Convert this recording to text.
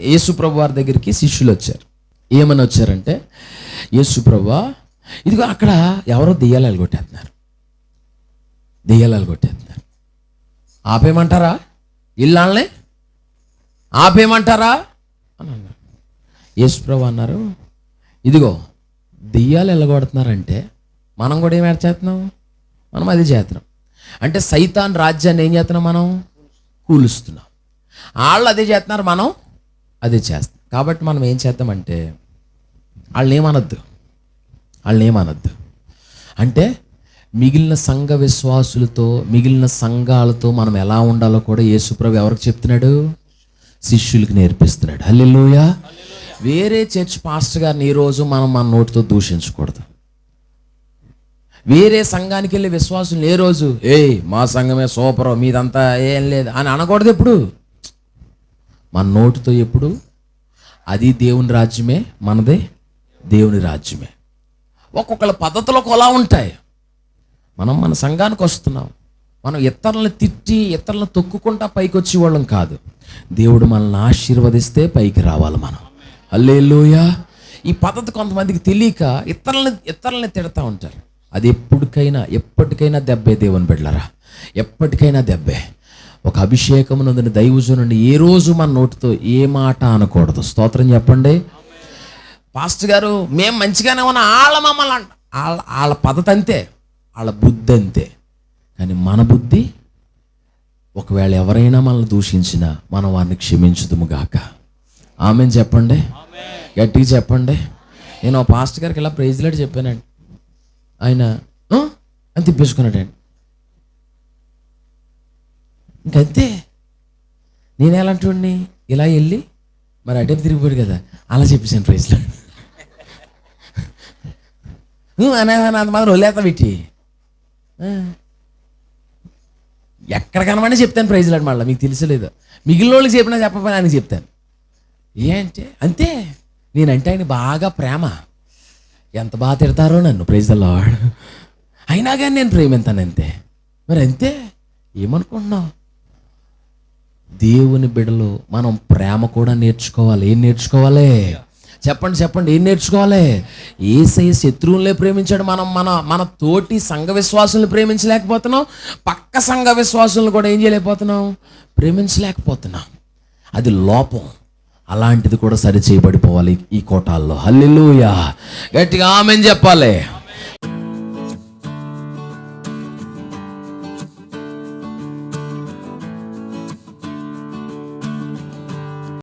యేసుప్రభు వారి దగ్గరికి శిష్యులు వచ్చారు. ఏమని వచ్చారంటే యేసుప్రభు ఇదిగో అక్కడ ఎవరో దెయ్యాలు కొట్టేస్తున్నారు. దెయ్యాలు కొట్టేస్తున్నారు. ఆపేయమంటారా? ఇల్లాలనే? ఆపేయమంటారా? అని అన్నారు. యేసుప్రభు అన్నారు ఇదిగో దెయ్యాలు ఎల్లగొడుతున్నారంటే మనం కూడా ఏం ఏడ చేస్తున్నాం మనం అది చేస్తున్నాం. అంటే సైతాన్ రాజ్యాన్ని ఏం చేస్తున్నాం మనం? కూలుస్తున్నాం. వాళ్ళు అదే చేస్తున్నారు మనం అది చేస్తాం. కాబట్టి మనం ఏం చేద్దామంటే వాళ్ళు ఏమనొద్దు వాళ్ళు ఏమనొద్దు అంటే మిగిలిన సంఘ విశ్వాసులతో మిగిలిన సంఘాలతో మనం ఎలా ఉండాలో కూడా యేసుప్రభు ఎవరికి చెప్తున్నాడు? శిష్యులకి నేర్పిస్తున్నాడు. హల్లెలూయా. వేరే చర్చ్ పాస్టర్ గారిని ఈరోజు మనం మన నోటితో దూషించకూడదు. వేరే సంఘానికి వెళ్ళే విశ్వాసులు ఏ రోజు ఏయ్ మా సంఘమే సూపర్ మీదంతా ఏం లేదు అని అనకూడదు ఎప్పుడు. మన నోటితో ఎప్పుడు? అది దేవుని రాజ్యమే మనదే దేవుని రాజ్యమే. ఒక్కొక్కళ్ళ పద్ధతులు ఒకలా ఉంటాయి. మనం మన సంఘానికి వస్తున్నాం. మనం ఇతరులను తిట్టి ఇతరులను తొక్కుకుంటా పైకి వచ్చే వాళ్ళం కాదు. దేవుడు మనల్ని ఆశీర్వదిస్తే పైకి రావాలి మనం. అల్లేలోయ ఈ పద్ధతి కొంతమందికి తెలియక ఇతరులని ఇతరులని తిడతా ఉంటారు. అది ఎప్పటికైనా ఎప్పటికైనా దెబ్బే దేవుని బిడ్డలరా. ఎప్పటికైనా దెబ్బే. ఒక అభిషేకం నందున దైవజనుని ఏ రోజు మన నోటితో ఏ మాట అనకూడదు. స్తోత్రం చెప్పండి. పాస్టర్ గారు మేము మంచిగానే ఉన్నా వాళ్ళ మమ్మల్ని అంట వాళ్ళ వాళ్ళ పద్ధతి అంతే వాళ్ళ బుద్ధి అంతే. కానీ మన బుద్ధి ఒకవేళ ఎవరైనా మనల్ని దూషించినా మనం వారిని క్షమించుదుము గాక. ఆమెను చెప్పండి. గట్టిగా చెప్పండి. నేను ఆ పాస్టర్ గారికి ఇలా ప్రైజ్లాడి చెప్పానండి. ఆయన అని తిప్పేసుకున్నాడండి. ఇంకంతే నేను ఎలాంటి ఇలా వెళ్ళి మరి అటే తిరిగిపోయాడు కదా. అలా చెప్పేసాను ప్రైజ్లో. అనే అంత మాత్రం వదిలేత పెట్టి ఎక్కడ కనబడి చెప్తాను ప్రైజ్లో మళ్ళీ. మీకు తెలిసలేదు మిగిలిన వాళ్ళకి చెప్పినా చెప్పకపోయినా ఆయనకి చెప్తాను. ఏంటే అంతే. నేనంటే ఆయన బాగా ప్రేమ. ఎంత బాగా తిడతారో నన్ను ప్రైజ్ ద అయినా కానీ నేను ప్రేమిస్తాను అంతే. మరి అంతే. ఏమనుకుంటున్నావు? దేవుని బిడలు మనం ప్రేమ కూడా నేర్చుకోవాలి. ఏం నేర్చుకోవాలి? చెప్పండి చెప్పండి ఏం నేర్చుకోవాలి? ఏసై శత్రువులే ప్రేమించాడు. మనం మన మన తోటి సంఘ విశ్వాసులను ప్రేమించలేకపోతున్నాం. పక్క సంఘ విశ్వాసులను కూడా ఏం చేయలేకపోతున్నాం? ప్రేమించలేకపోతున్నాం. అది లోపం. అలాంటిది కూడా సరి చేయబడిపోవాలి ఈ కోటాల్లో. హల్లిలుయా. గట్టిగా ఆమెను చెప్పాలి.